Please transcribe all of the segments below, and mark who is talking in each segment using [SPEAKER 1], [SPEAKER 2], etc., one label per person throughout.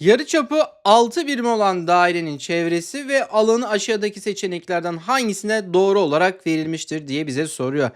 [SPEAKER 1] Yarıçapı 6 birim olan dairenin çevresi ve alanı aşağıdaki seçeneklerden hangisine doğru olarak verilmiştir diye bize soruyor.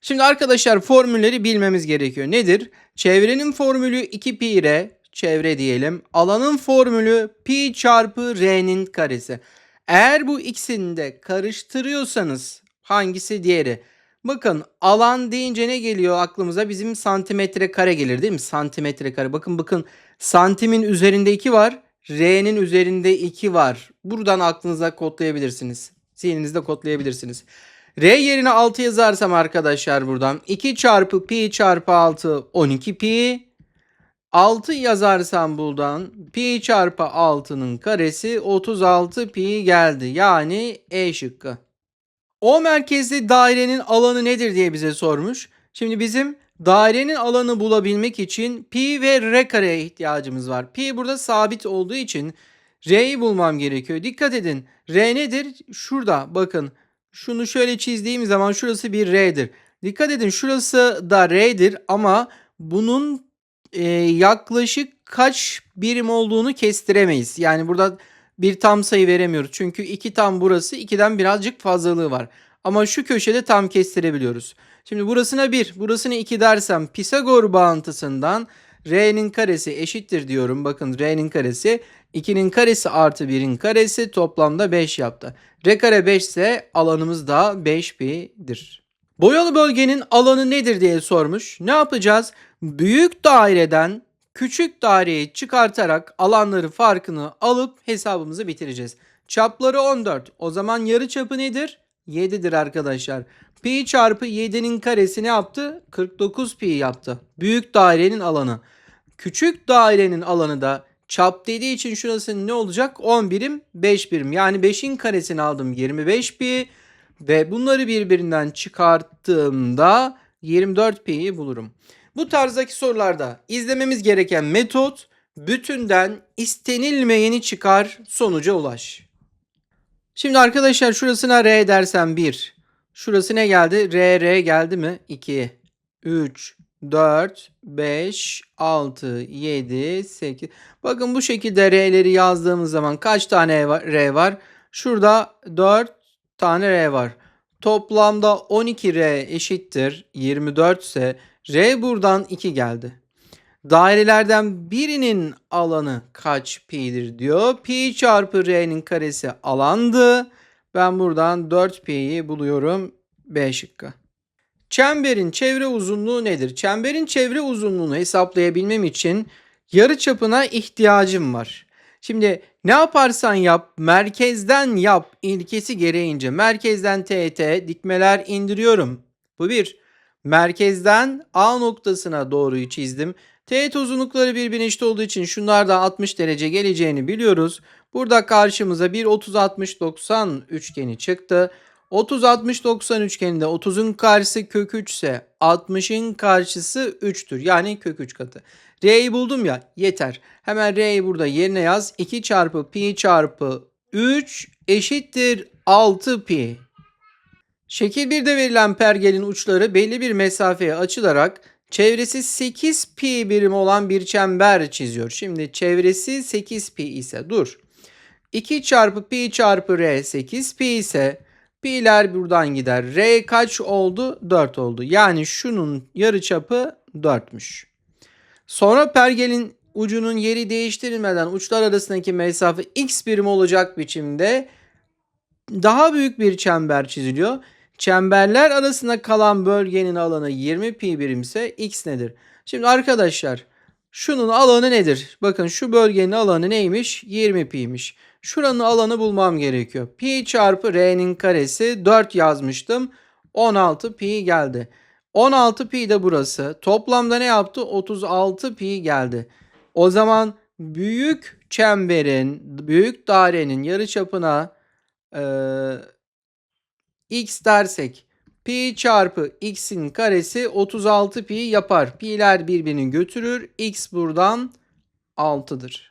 [SPEAKER 1] Şimdi arkadaşlar formülleri bilmemiz gerekiyor. Nedir? Çevrenin formülü 2 pi r çevre diyelim. Alanın formülü pi çarpı r'nin karesi. Eğer bu ikisini de karıştırıyorsanız hangisi diğeri? Bakın alan deyince ne geliyor aklımıza? Bizim santimetre kare gelir değil mi? Santimetre kare. Bakın bakın santimin üzerinde 2 var. R'nin üzerinde 2 var. Buradan aklınıza kodlayabilirsiniz. Zihninizde kodlayabilirsiniz. R yerine 6 yazarsam arkadaşlar buradan 2 çarpı pi çarpı 6 12 pi. 6 yazarsam buradan pi çarpı 6'nın karesi 36 pi geldi. Yani E şıkkı. O merkezli dairenin alanı nedir diye bize sormuş. Şimdi bizim dairenin alanı bulabilmek için pi ve r kareye ihtiyacımız var. Pi burada sabit olduğu için r'yi bulmam gerekiyor. Dikkat edin. R nedir? Şurada bakın. Şunu şöyle çizdiğim zaman şurası bir r'dir. Dikkat edin şurası da r'dir ama bunun e, yaklaşık kaç birim olduğunu kestiremeyiz. Yani burada bir tam sayı veremiyoruz. Çünkü 2 tam burası 2'den birazcık fazlalığı var. Ama şu köşede tam kestirebiliyoruz. Şimdi burasına 1, burasına 2 dersem Pisagor bağıntısından R'nin karesi eşittir diyorum. Bakın R'nin karesi 2'nin karesi artı 1'in karesi toplamda 5 yaptı. R kare 5 ise alanımız da 5 pi'dir. Boyalı bölgenin alanı nedir diye sormuş. Ne yapacağız? Büyük daireden küçük daireyi çıkartarak alanları farkını alıp hesabımızı bitireceğiz. Çapları 14. O zaman yarı çapı nedir? 7'dir arkadaşlar. Pi çarpı 7'nin karesi ne yaptı? 49 pi yaptı. Büyük dairenin alanı. Küçük dairenin alanı da çap dediği için şurası ne olacak? 10 birim 5 birim. Yani 5'in karesini aldım 25 pi. Ve bunları birbirinden çıkarttığımda 24 pi'yi bulurum. Bu tarzdaki sorularda izlememiz gereken metot bütünden istenilmeyeni çıkar sonuca ulaş. Şimdi arkadaşlar şurasına R dersem 1. Şurası ne geldi? R, R geldi mi? 2, 3, 4, 5, 6, 7, 8. Bakın bu şekilde R'leri yazdığımız zaman kaç tane R var? Şurada 4 tane R var. Toplamda 12R eşittir 24 ise R buradan 2 geldi. Dairelerden birinin alanı kaç pi'dir diyor. Pi çarpı R'nin karesi alandı. Ben buradan 4 pi'yi buluyorum. B şıkkı. Çemberin çevre uzunluğu nedir? Çemberin çevre uzunluğunu hesaplayabilmem için yarı çapına ihtiyacım var. Şimdi ne yaparsan yap merkezden yap ilkesi gereğince merkezden TT dikmeler indiriyorum. Bu bir. Merkezden A noktasına doğruyu çizdim. Teğet uzunlukları birbirine eşit olduğu için şunlar da 60 derece geleceğini biliyoruz. Burada karşımıza bir 30-60-90 üçgeni çıktı. 30-60-90 üçgeninde 30'un karşısı kök 3 ise 60'ın karşısı 3'tür. Yani kök 3 katı. R'yi buldum ya yeter. Hemen R'yi burada yerine yaz. 2 çarpı pi çarpı 3 eşittir 6 pi. Şekil 1'de verilen pergelin uçları belli bir mesafeye açılarak çevresi 8 pi birim olan bir çember çiziyor. Şimdi çevresi 8 pi ise dur. 2 çarpı pi çarpı r 8 pi ise pi'ler buradan gider. R kaç oldu? 4 oldu. Yani şunun yarıçapı 4'müş. Sonra pergelin ucunun yeri değiştirilmeden uçlar arasındaki mesafe x birim olacak biçimde daha büyük bir çember çiziliyor. Çemberler arasında kalan bölgenin alanı 20 pi birimse x nedir? Şimdi arkadaşlar şunun alanı nedir? Bakın şu bölgenin alanı neymiş? 20 pi'ymiş. Şuranın alanı bulmam gerekiyor. Pi çarpı r'nin karesi 4 yazmıştım. 16 pi geldi. 16 pi de burası. Toplamda ne yaptı? 36 pi geldi. O zaman büyük çemberin, büyük dairenin yarıçapına e, x dersek pi çarpı x'in karesi 36 pi yapar. Pi'ler birbirini götürür. x buradan 6'dır.